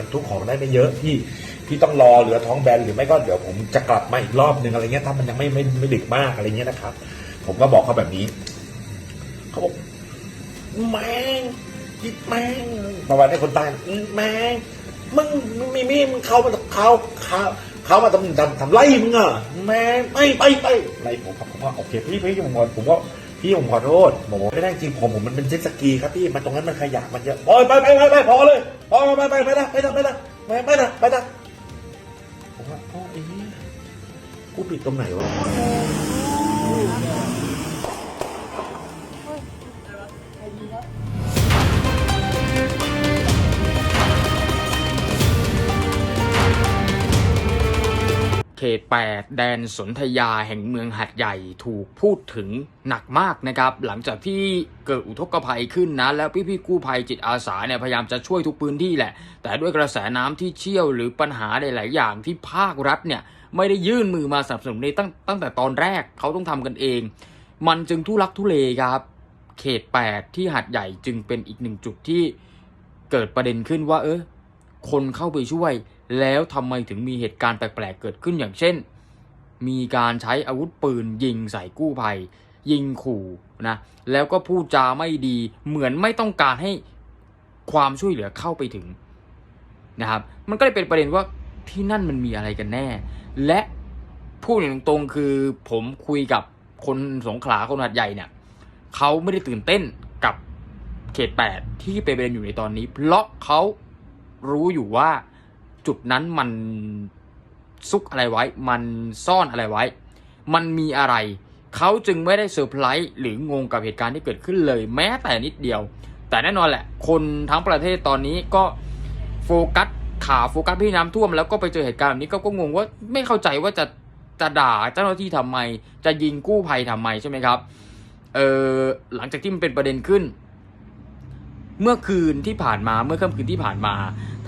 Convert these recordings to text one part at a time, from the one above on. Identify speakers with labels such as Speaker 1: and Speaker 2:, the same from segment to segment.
Speaker 1: มันทุกของได้ไม่เยอะพี่พี่ต้องรอเหลือท้องแบนหรือไม่ก็เดี๋ยวผมจะกลับมาอีกรอบนึงอะไรเงี้ยถ้ามันยังไม่ไม่ไม่ดึกมากอะไรเงี้ยนะครับ ผมก็บอกเขาแบบนี้เขาบอกแม่งยิบแม่งประมาณนี้คนต้อื้อแม่งมึงมีมีมึงเข้ามาเขาเขาเขามาทำทำทำไล่มึงอะแม่งไปไปไปไล่ผมครับผมว่าโอเคพี่พี่ผมขอผมก็ พี่ผมขอโทษผมไม่ได้จริงผมผมมันเป็นเจ็ตสกีครับพี่มันตรงนั้นมันขยะมันเยอะโอ้ยไปไปไปไปพอเลยพอไปไปไปนะไปนะไปนะไปไปนะไปนะผมว่าอ๋อไอ้กูผิดตรงไหนวะ
Speaker 2: เขต8แดนสนธยาแห่งเมืองหัดใหญ่ถูกพูดถึงหนักมากนะครับ หลังจากที่เกิดอุทกภัยขึ้นนะ แล้วพี่ๆกู้ภัยจิตอาสาเนี่ยพยายามจะช่วยทุกพื้นที่แหละ แต่ด้วยกระแสน้ำที่เชี่ยวหรือปัญหาหลายๆอย่างที่ภาครัฐเนี่ยไม่ได้ยื่นมือมาสนับสนุนในตั้งตั้งแต่ตอนแรกเขาต้องทำกันเอง มันจึงทุลักทุเลครับ เขต 8 ที่หัดใหญ่จึงเป็นอีกหนึ่งจุดที่เกิดประเด็นขึ้นว่าเออคนเข้าไปช่วย แล้วทำไมถึงมีเหตุการณ์แปลกๆเกิดขึ้นอย่างเช่น มีการใช้อาวุธปืนยิงใส่กู้ภัย ยิงขู่นะแล้วก็พูดจาไม่ดีเหมือนไม่ต้องการให้ความช่วยเหลือเข้าไปถึงนะครับมันก็เลยเป็นประเด็นว่าที่นั่นมันมีอะไรกันแน่ และพูดอย่างตรงๆคือผมคุยกับคนสงขลาคนหัดใหญ่เนี่ยเขาไม่ได้ตื่นเต้นกับเขต 8 ที่เป็นประเด็นอยู่ในตอนนี้ เพราะเขารู้อยู่ว่า จุดนั้นมันซุกอะไรไว้ มันซ่อนอะไรไว้ มันมีอะไร เขาจึงไม่ได้เซอร์ไพรส์หรืองงกับเหตุการณ์ที่เกิดขึ้นเลย แม้แต่นิดเดียว แต่แน่นอนแหละ คนทั้งประเทศตอนนี้ก็โฟกัสข่าวโฟกัสพี่น้ำท่วมแล้วก็ไปเจอเหตุการณ์แบบนี้ก็ก็งงว่าไม่เข้าใจว่าจะจะด่าเจ้าหน้าที่ทำไม จะยิงกู้ภัยทำไมใช่ไหมครับ เออหลังจากที่มันเป็นประเด็นขึ้น เมื่อคืนที่ผ่านมาเมื่อค่ำคืนที่ผ่านมา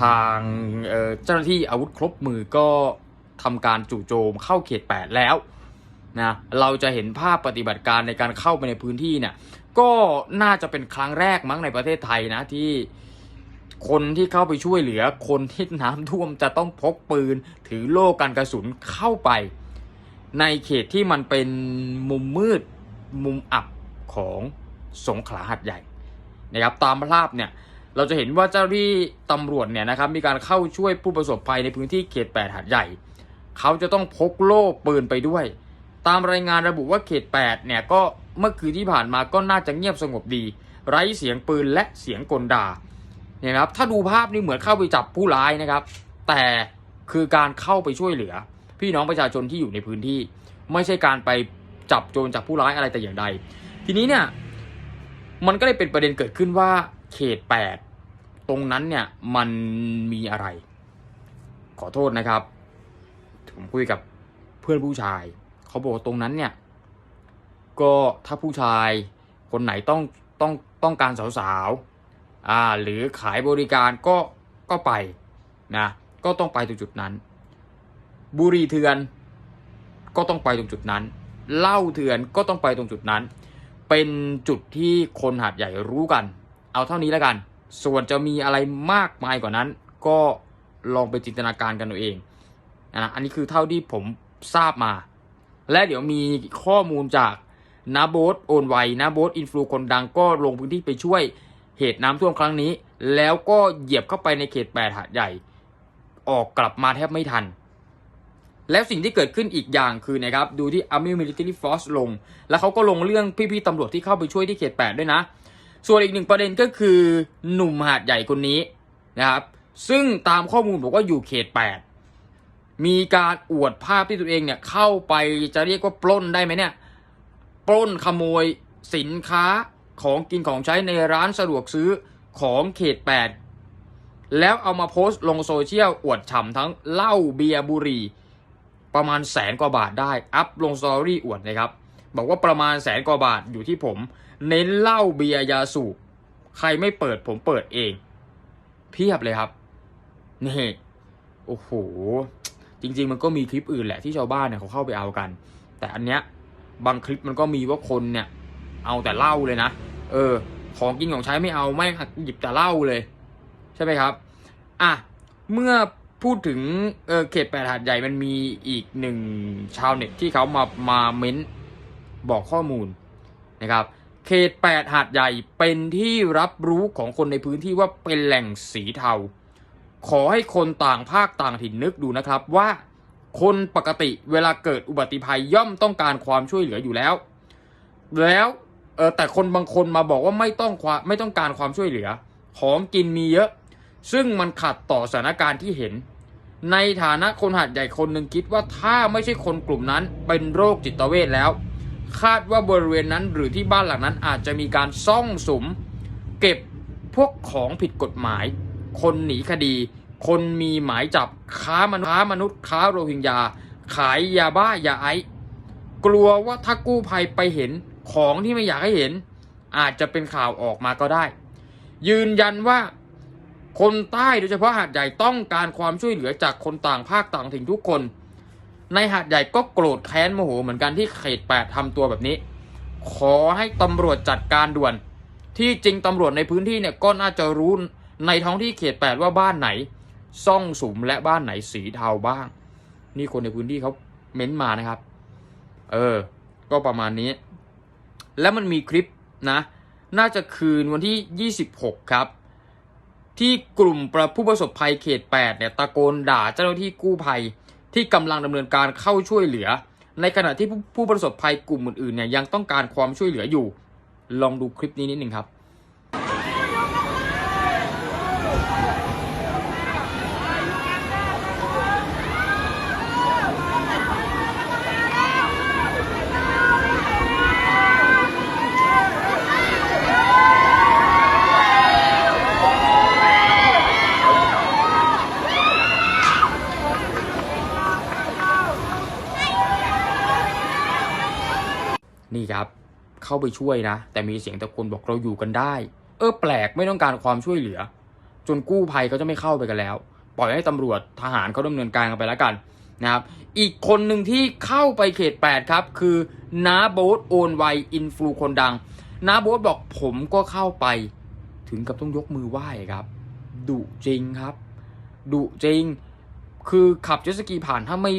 Speaker 2: ทางเจ้าหน้าที่อาวุธครบมือก็ทำการจู่โจมเข้าเขต 8 แล้วนะเราจะเห็นภาพปฏิบัติการในการเข้าไปในพื้นที่เนี่ยก็น่าจะเป็นครั้งแรกมั้งในประเทศไทยนะที่คนที่เข้าไปช่วยเหลือ คนที่น้ำท่วมจะต้องพกปืน ถือโล่กันกระสุนเข้าไป ในเขตที่มันเป็นมุมมืดมุมอับของสงขลาหัดใหญ่นะครับตามภาพเนี่ย เราจะเห็นว่าเจ้าหน้าที่ตำรวจเนี่ยนะครับมีการเข้าช่วยผู้ประสบภัยในพื้นที่เขต 8หัดใหญ่ เขาจะต้องพกโล่ปืนไปด้วย ตามรายงานระบุว่าเขต 8 เนี่ยก็เมื่อคืนที่ผ่านมาก็น่าจะเงียบสงบดี ไร้เสียงปืนและเสียงกลด่าเนี่ยนะครับถ้าดูภาพนี่เหมือนเข้าไปจับผู้ร้ายนะครับ แต่คือการเข้าไปช่วยเหลือ พี่น้องประชาชนที่อยู่ในพื้นที่ ไม่ใช่การไปจับโจรจับผู้ร้ายอะไรแต่อย่างใด ทีนี้เนี่ยมันก็เลยเป็นประเด็นเกิดขึ้นว่า เขต8ตรงนั้นเนี่ยมันมีอะไร ขอโทษนะครับ ผมคุยกับเพื่อนผู้ชาย เขาบอกว่าตรงนั้นเนี่ย ก็ถ้าผู้ชายคนไหนต้องต้องต้องการสาวๆอ่าหรือขายบริการก็ก็ไปนะก็ต้องไปตรงจุดนั้น บุรีเถื่อนก็ต้องไปตรงจุดนั้นเหล้าเถื่อนก็ต้องไปตรงจุดนั้น เป็นจุดที่คนหาดใหญ่รู้กัน เอาเท่านี้แล้วกัน ส่วนจะมีอะไรมากมายกว่านั้น ก็ลองไปจินตนาการกันเอาเองนะอันนี้คือเท่าที่ผมทราบมา และเดี๋ยวมีข้อมูลจากนาโบสโอนไวนาโบสอินฟลูคนดังก็ลงพื้นที่ไปช่วยเหตุน้ำท่วมครั้งนี้ แล้วก็เหยียบเข้าไปในเขตแปดหาดใหญ่ ออกกลับมาแทบไม่ทัน แล้วสิ่งที่เกิดขึ้นอีกอย่างคือนะครับ ดูที่ Army Military Force ลง แล้วเขาก็ลงเรื่องพี่ๆตำรวจที่เข้าไปช่วยที่เขต8ด้วยนะ ส่วนอีกหนึ่งประเด็นก็คือหนุ่มหาดใหญ่คนนี้นะครับ ซึ่งตามข้อมูลบอกว่าอยู่เขต 8 มีการอวดภาพที่ตัวเองเนี่ยเข้าไปจะเรียกว่าปล้นได้ไหมเนี่ยปล้นขโมยสินค้าของกินของใช้ในร้านสะดวกซื้อของเขต 8 แล้วเอามาโพสต์ลงโซเชียลอวดฉ่ำทั้งเหล้าเบียร์บุหรี่ประมาณแสนกว่าบาทได้ อัพลงสตอรี่อวดนะครับ บอกว่าประมาณแสนกว่าบาทอยู่ที่ผม เน้นเหล้าเบียร์ยาสูบใครไม่เปิดผมเปิดเอง เพียบเลยครับ นี่โอ้โห จริง ๆ มันก็มีคลิปอื่นแหละที่ชาวบ้านเนี่ยเขาเข้าไปเอากัน แต่อันเนี้ยบางคลิปมันก็มีว่าคนเนี่ย เอาแต่เหล้าเลยนะ เออ ของกินของใช้ไม่เอาไม่หยิบแต่เหล้าเลย ใช่ไหมครับ อะ เมื่อพูดถึงเออเขตแปดหาดใหญ่มันมีอีกหนึ่งชาวเน็ตที่เขามามาเม้นบอกข้อมูลนะครับ เขตแปดหาดใหญ่เป็นที่รับรู้ของคนในพื้นที่ว่าเป็นแหล่งสีเทา ขอให้คนต่างภาคต่างถิ่นนึกดูนะครับว่า คนปกติเวลาเกิดอุบัติภัยย่อมต้องการความช่วยเหลืออยู่แล้ว แล้วเออแต่คนบางคนมาบอกว่าไม่ต้องความไม่ต้องการความช่วยเหลือ ของกินมีเยอะ ซึ่งมันขัดต่อสถานการณ์ที่เห็น ในฐานะคนหัดใหญ่คนหนึ่งคิดว่าถ้าไม่ใช่คนกลุ่มนั้นเป็นโรคจิตเวทแล้ว คาดว่าบริเวณนั้นหรือที่บ้านหลังนั้นอาจจะมีการซ่องสุม เก็บพวกของผิดกฎหมาย คนหนีคดี คนมีหมายจับค้ามนุษย์ค้ามนุษย์ค้าโรฮิงญา ขายยาบ้ายาไอซ์กลัวว่าถ้ากู้ภัยไปเห็นของที่ไม่อยากให้เห็น อาจจะเป็นข่าวออกมาก็ได้ ยืนยันว่าคนใต้โดยเฉพาะหาดใหญ่ต้องการความช่วยเหลือจากคนต่างภาคต่างถิ่นทุกคน ในหาดใหญ่ก็โกรธแค้นโมโหเหมือนกันที่เขตแปดทำตัวแบบนี้ ขอให้ตำรวจจัดการด่วน ที่จริงตำรวจในพื้นที่เนี่ยก็น่าจะรู้ในท้องที่เขตแปดว่าบ้านไหน ซ่องสุมและบ้านไหนสีเทาบ้าง นี่คนในพื้นที่เขาเม้นมานะครับ เออ ก็ประมาณนี้ แล้วมันมีคลิปนะ น่าจะคืนวันที่ 26 ครับ ที่กลุ่มประผู้ประสบภัยเขต 8 เนี่ย ตะโกนด่าเจ้าหน้าที่กู้ภัย ที่กำลังดำเนินการเข้าช่วยเหลือ ในขณะที่ผู้ผู้ประสบภัยกลุ่มอื่นๆเนี่ยยังต้องการความช่วยเหลืออยู่ ลองดูคลิปนี้นิดหนึ่งครับ นี่ครับ เข้าไปช่วยนะ แต่มีเสียงตะโกนบอกเราอยู่กันได้ เออแปลกไม่ต้องการความช่วยเหลือ จนกู้ภัยเขาจะไม่เข้าไปกันแล้ว ปล่อยให้ตำรวจทหารเขาดำเนินการกันไปแล้วกันนะครับอีกคนหนึ่งที่เข้าไปเขต 8 ครับ คือน้าโบ๊ทโอนไวอินฟลูคนดังน้าโบ๊ทบอกผมก็เข้าไป ถึงกับต้องยกมือไหว้ครับดุจริงครับดุจริง คือขับเจ็ตสกีผ่านถ้าไม่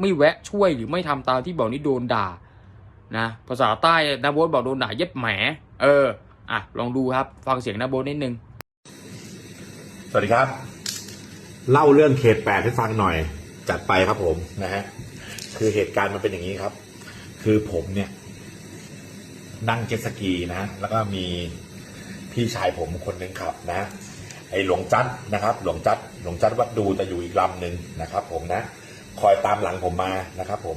Speaker 2: ไม่แวะช่วยหรือไม่ทำตามที่บอกนี่โดนด่า นะภาษาใต้นาโบทบอกโดนด่าเย็บแหม เออ อะ ลองดูครับ ฟังเสียงนาโบทนิดนึง
Speaker 1: สวัสดีครับ เล่าเรื่องเขตแปดให้ฟังหน่อย จัดไปครับผมนะฮะ คือเหตุการณ์มันเป็นอย่างนี้ครับ คือผมเนี่ย นั่งเจ็ตสกีนะ แล้วก็มีพี่ชายผมคนหนึ่งขับนะ ไอหลวงจัดนะครับ หลวงจัดหลวงจัดวัดดูจะอยู่อีกลำหนึ่งนะครับ ผมนะ คอยตามหลังผมมานะครับ ผม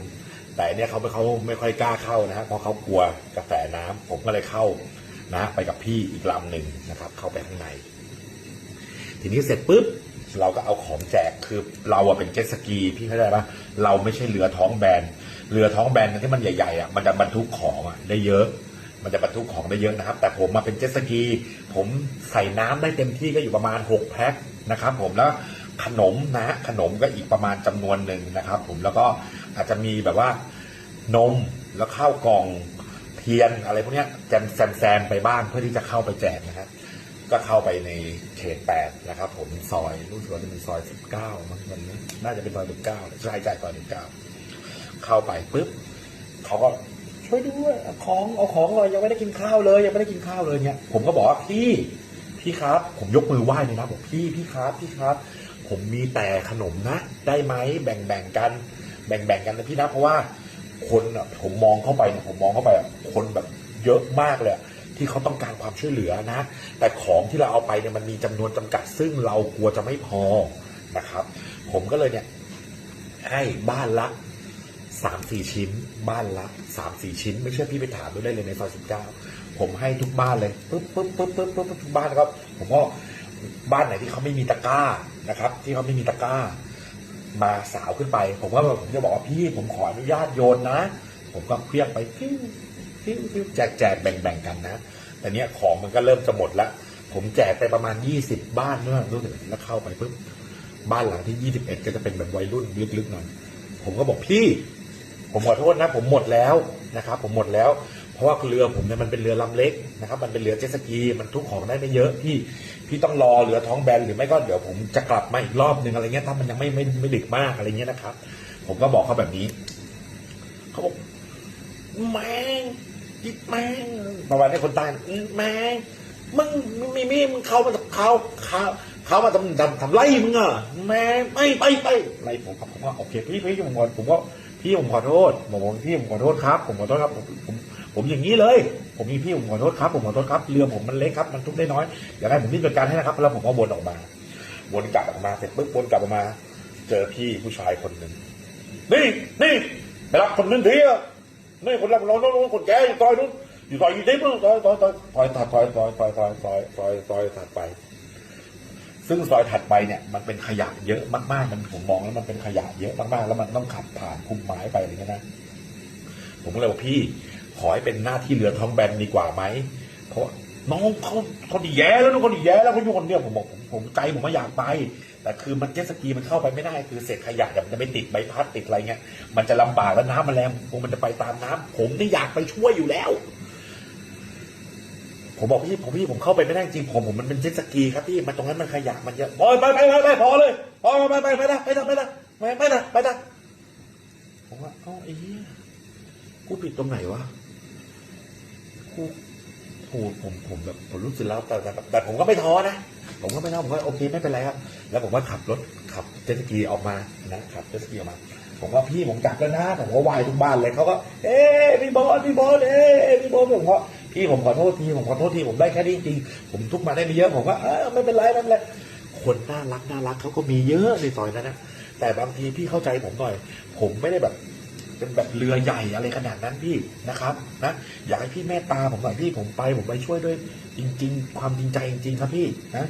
Speaker 1: แต่เนี่ยเขาไม่เขาไม่ค่อยกล้าเข้านะฮะเพราะเขากลัวกระแสน้ำผมก็เลยเข้านะไปกับพี่อีกลำหนึ่งนะครับ เข้าไปข้างใน ทีนี้เสร็จปุ๊บเราก็เอาของแจกคือเราอะเป็นเจ็ตสกีพี่เข้าใจปะเราไม่ใช่เรือท้องแบนเรือท้องแบนที่มันใหญ่ๆอะมันจะบรรทุกของอะได้เยอะ มันจะบรรทุกของได้เยอะนะครับ แต่ผมมาเป็นเจ็ตสกีผมใส่น้ำได้เต็มที่ก็อยู่ประมาณ 6 แพ็คนะครับผมแล้วขนมนะฮะขนมก็อีกประมาณจำนวนหนึ่งนะครับ ผมแล้วก็อาจจะมีแบบว่า นมแล้วข้าวกล่องเทียนอะไรพวกนี้แจมแซมไปบ้างเพื่อที่จะเข้าไปแจกนะครับ ก็เข้าไปในเขตแปดนะครับ ผมซอยรู้สึกว่าจะเป็นซอยสิบเก้ามั้งมันน่าจะเป็นซอยสิบเก้าใช่ใช่ซอยสิบเก้าเข้าไปปุ๊บเขาก็ช่วยด้วยของเอาของเลยยังไม่ได้กินข้าวเลย ยังไม่ได้กินข้าวเลยเนี่ยผมก็บอกว่าพี่พี่ครับ ผมยกมือไหว้เลยนะบอกพี่พี่ครับพี่ครับ ผมมีแต่ขนมนะ ได้ไหมแบ่งแบ่งกัน แบ่งแบ่งกันนะพี่นะเพราะว่า คนอะผมมองเข้าไปผมมองเข้าไปอะคนแบบเยอะมากเลยที่เขาต้องการความช่วยเหลือนะ แต่ของที่เราเอาไปเนี่ยมันมีจำนวนจำกัด ซึ่งเรากลัวจะไม่พอนะครับ ผมก็เลยเนี่ยให้บ้านละสามสี่ชิ้น บ้านละสามสี่ชิ้น ไม่เชื่อพี่ไปถามดูได้เลยในซอยสิบเก้าผมให้ทุกบ้านเลยปุ๊บปุ๊บปุ๊บปุ๊บปุ๊บทุกบ้านครับ ผมก็บ้านไหนที่เขาไม่มีตะกร้านะครับ ที่เขาไม่มีตะกร้า มาสาวขึ้นไป ผมก็ผมจะบอกว่าพี่ผมขออนุญาตโยนนะ ผมก็เคลี้ยงไปพิ้วพิ้วพิ้วแจกแจกแบ่งแบ่งกันนะแต่เนี้ยของมันก็เริ่มจะหมดละผมแจกไปประมาณยี่สิบบ้านเมื่อรู้สึกแล้วเข้าไปปุ๊บบ้านหลังที่ยี่สิบเอ็ดก็จะเป็นแบบวัยรุ่นลึกๆหน่อยผมก็บอกพี่ ผมขอโทษนะ ผมหมดแล้วนะครับ ผมหมดแล้ว เพราะว่าเรือผมเนี่ยมันเป็นเรือลำเล็กนะครับ มันเป็นเรือเจ็ตสกีมันทุกของได้ไม่เยอะพี่ พี่ต้องรอเรือท้องแบนหรือไม่ก็เดี๋ยวผมจะกลับมาอีกรอบนึงอะไรเงี้ยถ้ามันยังไม่ไม่ไม่ดึกมากอะไรเงี้ยนะครับ ผมก็บอกเขาแบบนี้เขาบอกแม่งยิบแม่งประมาณให้คนตายแม่งมึงมีมีมึงเขามาเขาเขาเขามาทำทำทำไรมึงอะแม่ไม่ไปไปไล่ผมครับผมว่าโอเคพี่พี่ผมขอผมก็พี่ผมขอโทษผมบอกพี่ผมขอโทษครับ ผมขอโทษครับผมผม ผมอย่างนี้เลย ผมมีพี่ผมขอโทษครับผมขอโทษครับเรือผมมันเล็กครับมันทุกได้น้อยอย่ากให้ผมรีบจัดการให้นะครับแล้วผมก็วนออกมาวนกลับออกมาเสร็จปุ๊บวนกลับออกมา เจอพี่ผู้ชายคนหนึ่งนี่นี่ไปรับคนนั้นทีอะนี่คนรับเราโน้นคนแก่อยู่ซอยนู้นอยู่ซอยยี่สิบซอยซอยซอยซอยถัดซอยซอยซอยซอยซอยซอยซอยถัดไป ซึ่งซอยถัดไปเนี่ย มันเป็นขยะเยอะมากๆ มันผมมองแล้วมันเป็นขยะเยอะมากๆ แล้วมันต้องขับผ่านพุ่มไม้ไปอะไรเงี้ยนะผมก็เลยบอกพี่ ขอให้เป็นหน้าที่เรือท้องแบนดีกว่าไหมเพราะน้องเขาเขาดีแย่แล้วน้องเขาดีแย่แล้วเขาอยู่คนเดียวผมบอกผมใจผมไม่อยากไป แต่คือมันเจ็ตสกีมันเข้าไปไม่ได้ คือเศษขยะมันจะไม่ติดใบพัดติดอะไรเงี้ยมันจะลำบากแล้วน้ำมันแรงคงมันจะไปตามน้ำผมนี่อยากไปช่วยอยู่แล้ว ผมบอกพี่ผมพี่ผมเข้าไปไม่ได้จริงผมผมมันเป็นเจ็ตสกีครับพี่มันตรงนั้นมันขยะมันเยอะโอ้ยไปไปไปไปพอเลยพอไปไปไปนะไปนะไปนะไปไปนะไปนะผมว่าเอ้าไอ้กูผิดตรงไหนวะ กูโหผมผมแบบผมรู้สึกแล้วแต่แต่แต่ผมก็ไม่ท้อนะ ผมก็ไม่ท้อผมก็โอเคไม่เป็นไรครับ แล้วผมก็ขับรถขับเจ็ตสกีออกมานะขับเจ็ตสกีออกมา ผมว่าพี่ผมกลับแล้วนะผมก็ไหวทุกบ้านเลยเขาก็ เอ้พี่บอลพี่บอลเอ้พี่บอลผมก็พี่ผมขอโทษทีผมขอโทษทีผมได้แค่นี้จริงผมทุกมาได้ไม่เยอะผมก็เออไม่เป็นไรไม่เป็นไรคนน่ารักน่ารักเขาก็มีเยอะในซอยนั้นนะแต่บางทีพี่เข้าใจผมหน่อย ผมไม่ได้แบบ เป็นแบบเรือใหญ่อะไรขนาดนั้นพี่นะครับนะอยากให้พี่เมตตาผมหน่อยพี่ผมไป ผมไปช่วยด้วยจริง ๆ ความจริงใจจริงๆครับพี่นะ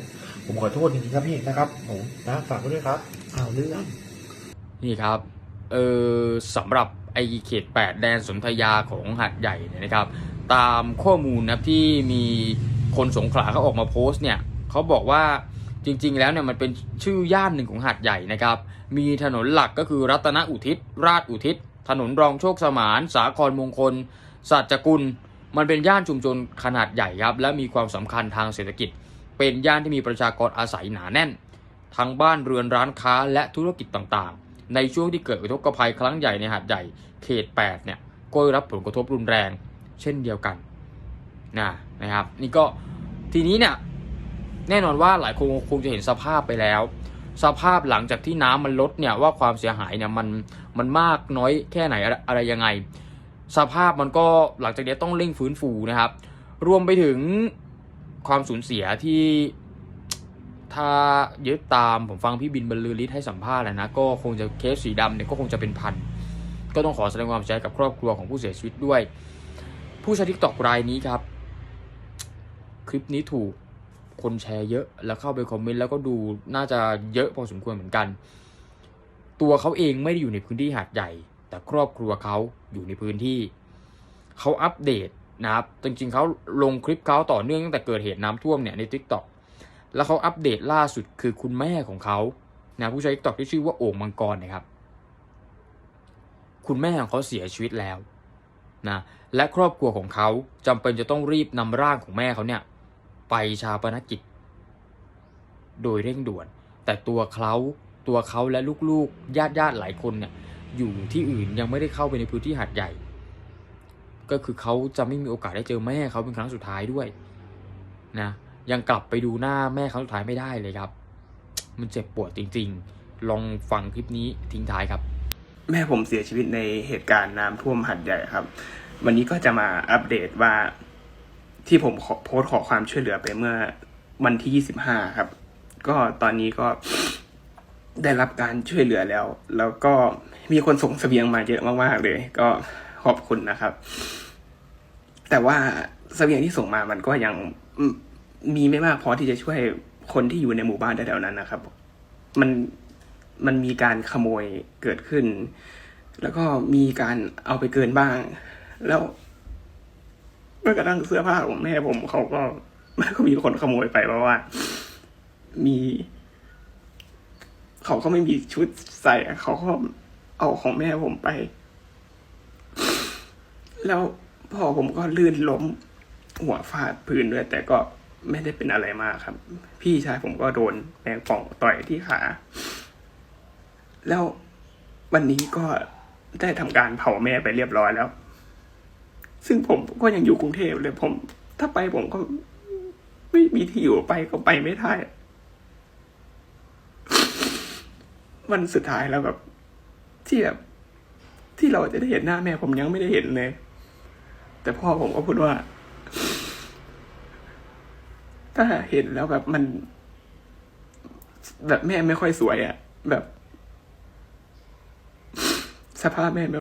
Speaker 1: ผมขอโทษจริงๆครับพี่นะครับผมนะฝากไว้ด้วยครับเอาเรื่อง
Speaker 2: นี่ครับเออสำหรับไอเขต 8 แดนสนธยาของหัดใหญ่เนี่ยนะครับ ตามข้อมูลนะที่มีคนสงขลาเขาออกมาโพสต์เนี่ยเขาบอกว่าจริงๆ แล้วเนี่ยมันเป็นชื่อย่านหนึ่งของหัดใหญ่นะครับ มีถนนหลักก็คือรัตนอุทิศ ราชอุทิศ ถนนรองโชคสมาน สาครมงคลสัจจกุล มันเป็นย่านชุมชนขนาดใหญ่ครับ และมีความสำคัญทางเศรษฐกิจ เป็นย่านที่มีประชากรอาศัยหนาแน่น ทั้งบ้านเรือนร้านค้าและธุรกิจต่างๆ ในช่วงที่เกิดอุทกภัยครั้งใหญ่ในหาดใหญ่เขต 8 เนี่ยก็ได้รับผลกระทบรุนแรง เช่นเดียวกันนะนะครับ นี่ก็ทีนี้เนี่ยแน่นอนว่าหลายคนคงจะเห็นสภาพไปแล้ว สภาพหลังจากที่น้ำมันลดเนี่ยว่าความเสียหายเนี่ยมันมันมากน้อยแค่ไหนอะไรอะไรยังไง สภาพมันก็หลังจากนี้ต้องเร่งฟื้นฟูนะครับ รวมไปถึงความสูญเสียที่ถ้ายึดตามผมฟังพี่บินบรรลือฤทธิ์ให้สัมภาษณ์แล้วนะก็คงจะเคสสีดำเนี่ยก็คงจะเป็นพันก็ต้องขอแสดงความเสียใจกับครอบครัวของผู้เสียชีวิตด้วย ผู้ใช้ทิกตอกรายนี้ครับ คลิปนี้ถูก คนแชร์เยอะ แล้วเข้าไปคอมเมนต์แล้วก็ดูน่าจะเยอะพอสมควรเหมือนกัน ตัวเขาเองไม่ได้อยู่ในพื้นที่หาดใหญ่ แต่ครอบครัวเขาอยู่ในพื้นที่ เขาอัปเดตนะครับ จริงๆเขาลงคลิปเขาต่อเนื่องตั้งแต่เกิดเหตุน้ำท่วมเนี่ยใน t ิ k t o k แล้วเขาอัปเดตล่าสุดคือคุณแม่ของเขานะผู้ใช้ t ิ k t o k ที่ชื่อว่าโอ่งมังกรนะครับ คุณแม่ของเขาเสียชีวิตแล้วนะและครอบครัวของเขาจำเป็นจะต้องรีบนำร่างของแม่เขาเนี่ย ไปชาปนกิจ โดยเร่งด่วน แต่ตัวเขาตัวเขาและลูกๆญาติญาติๆหลายคนเนี่ยอยู่ที่อื่นยังไม่ได้เข้าไปในพื้นที่หาดใหญ่ ก็คือเขาจะไม่มีโอกาสได้เจอแม่เขาเป็นครั้งสุดท้ายด้วยนะยังกลับไปดูหน้าแม่ครั้งสุดท้ายไม่ได้เลยครับ มันเจ็บปวดจริง ๆ ลองฟังคลิปนี้ทิ้งท้ายครับ
Speaker 3: แม่ผมเสียชีวิตในเหตุการณ์น้ำท่วมหัดใหญ่ครับ วันนี้ก็จะมาอัปเดตว่า ที่ผมโพสต์ขอความช่วยเหลือไปเมื่อวันที่ 25 ครับ ก็ตอนนี้ก็ได้รับการช่วยเหลือแล้ว แล้วก็มีคนส่งเสบียงมาเยอะมากๆเลย ก็ขอบคุณนะครับ แต่ว่าเสบียงที่ส่งมามันก็ยังมมีไม่มากพอที่จะช่วยคนที่อยู่ในหมู่บ้านแถวๆนั้นนะครับ มันมันมีการขโมยเกิดขึ้น แล้วก็มีการเอาไปเกินบ้าง แล้ว แม้กระทั่งเสื้อผ้าของแม่ผมเขาก็มันก็มีคนขโมยไปเพราะว่า มี เขาก็ไม่มีชุดใส่เขาก็เอาของแม่ผมไป แล้วพ่อผมก็ลื่นล้ม หัวฟาดพื้นด้วย แต่ก็ไม่ได้เป็นอะไรมากครับ พี่ชายผมก็โดนแมงป่องต่อยที่ขา แล้ววันนี้ก็ได้ทำการเผาแม่ไปเรียบร้อยแล้ว ซึ่งผมก็ยังอยู่กรุงเทพเลยผม ถ้าไปผมก็ไม่มีที่อยู่ไปก็ไปไม่ได้วันสุดท้ายแล้วแบบที่แบบที่เราจะได้เห็นหน้าแม่ผมยังไม่ได้เห็นเลย แต่พ่อผมก็พูดว่า ถ้าเห็นแล้วแบบมัน แบบแม่ไม่ค่อยสวยอะ่ะ แบบ สภาพแม่ไม่